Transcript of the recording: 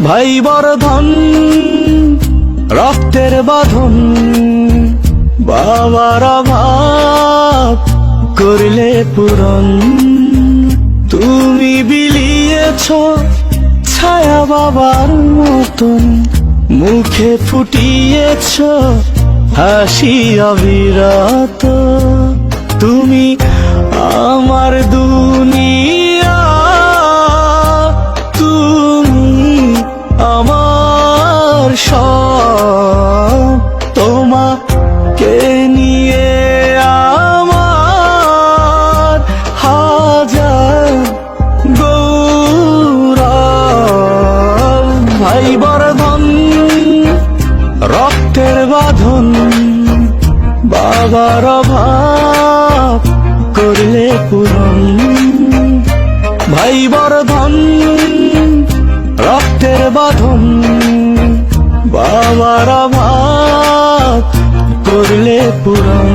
ভাই বর্ধন, রক্তের বাঁধন, বাবার অভাব করলে পূরণ। তুমি বিলিয়েছ ছায়া বাবার মতন, মুখে ফুটিয়েছ হাসি অবিরত। তোমাকে নিয়ে আমার হাজার গৌরব? ভাই বর্ধন, রক্তের বাঁধন, বাবার অভাব করলে পূরণ। ভাই বর্ধন, রক্তের বাঁধন, বাবার অভাব করলে পূরণ